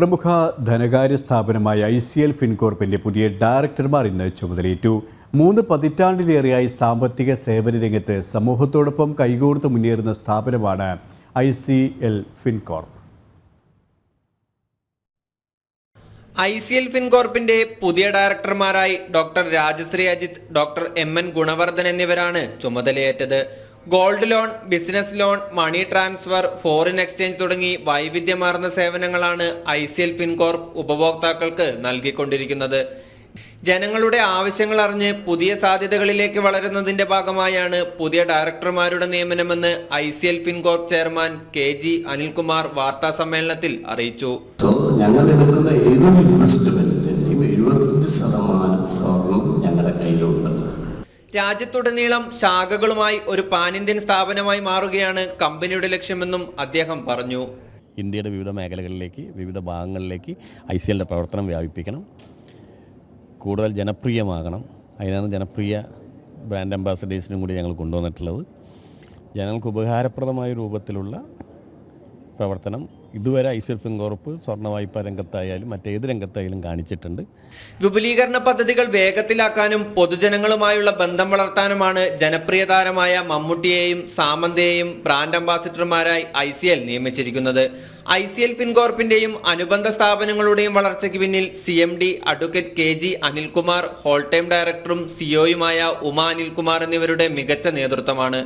പ്രമുഖ ധനകാര്യ സ്ഥാപനമായ ഐ സി എൽ ഫിൻകോർപ്പിന്റെ പുതിയ ഡയറക്ടർമാർ ഇന്ന് ചുമതലയേറ്റു. മൂന്ന് പതിറ്റാണ്ടിലേറെയായി സാമ്പത്തിക സേവന രംഗത്ത് സമൂഹത്തോടൊപ്പം കൈകോർത്ത് മുന്നേറുന്ന സ്ഥാപനമാണ് I C L Fincorp. I C L ഫിൻകോർപ്പിന്റെ പുതിയ ഡയറക്ടർമാരായി doctor Rajashree Ajith doctor M N Gunavardhan എന്നിവരാണ് ചുമതലയേറ്റത്. Gold loan business loan money transfer foreign exchange തുടങ്ങി വൈവിധ്യമാർന്ന സേവനങ്ങളാണ് ഐ സി എൽ ഫിൻകോർപ്പ് ഉപഭോക്താക്കൾക്ക് നൽകിക്കൊണ്ടിരിക്കുന്നത്. ജനങ്ങളുടെ ആവശ്യങ്ങൾ അറിഞ്ഞ് പുതിയ സാധ്യതകളിലേക്ക് വളരുന്നതിന്റെ ഭാഗമായാണ് പുതിയ ഡയറക്ടർമാരുടെ നിയമനമെന്ന് I C L Fincorp chairman K G Anilkumar വാർത്താ സമ്മേളനത്തിൽ അറിയിച്ചു. ഞങ്ങൾ ഞങ്ങളുടെ കയ്യിലുണ്ട്. രാജ്യത്തുടനീളം ശാഖകളുമായി ഒരു പാൻ ഇന്ത്യൻ സ്ഥാപനമായി മാറുകയാണ് കമ്പനിയുടെ ലക്ഷ്യമെന്നും അദ്ദേഹം പറഞ്ഞു. ഇന്ത്യയുടെ വിവിധ മേഖലകളിലേക്ക് വിവിധ ഭാഗങ്ങളിലേക്ക് ഐ സി എല്ലിന്റെ പ്രവർത്തനം വ്യാപിപ്പിക്കണം. കൂടുതൽ ജനപ്രിയമാകണം. അതിനാണ് ജനപ്രിയ ബ്രാൻഡ് അംബാസഡേഴ്സിനും കൂടി ഞങ്ങൾ കൊണ്ടുവന്നിട്ടുള്ളത്. ജനങ്ങൾക്ക് ഉപകാരപ്രദമായ രൂപത്തിലുള്ള പ്രവർത്തനം ഇതുവരെ ഐ സി എൽ ഫിൻകോർപ്പ് സ്വർണ വായ്പാ രംഗത്തായാലും മറ്റേത് രംഗത്തായാലും കാണിച്ചിട്ടുണ്ട്. വിപുലീകരണ പദ്ധതികൾ വേഗത്തിലാക്കാനും പൊതുജനങ്ങളുമായുള്ള ബന്ധം വളർത്താനുമാണ് ജനപ്രിയ താരമായ മമ്മൂട്ടിയെയും സാമന്തയെയും ബ്രാൻഡ് അംബാസിഡർമാരായി ഐ സി എൽ നിയമിച്ചിരിക്കുന്നത്. ഐ സി എൽ ഫിൻകോർപ്പിന്റെയും അനുബന്ധ സ്ഥാപനങ്ങളുടെയും വളർച്ചയ്ക്ക് പിന്നിൽ C M D advocate K G Anilkumar whole time ഡയറക്ടറും സിഒയുമായ ഉമ അനിൽകുമാർ എന്നിവരുടെ മികച്ച നേതൃത്വമാണ്.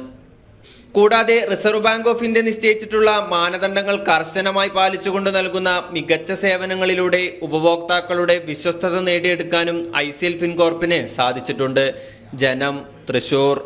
കൂടാതെ റിസർവ് ബാങ്ക് ഓഫ് ഇന്ത്യ നിശ്ചയിച്ചിട്ടുള്ള മാനദണ്ഡങ്ങൾ കർശനമായി പാലിച്ചുകൊണ്ട് നൽകുന്ന മികച്ച സേവനങ്ങളിലൂടെ ഉപഭോക്താക്കളുടെ വിശ്വസ്തത നേടിയെടുക്കാനും ഐ സി എൽ ഫിൻകോർപ്പിന് സാധിച്ചിട്ടുണ്ട്. ജനം തൃശൂർ.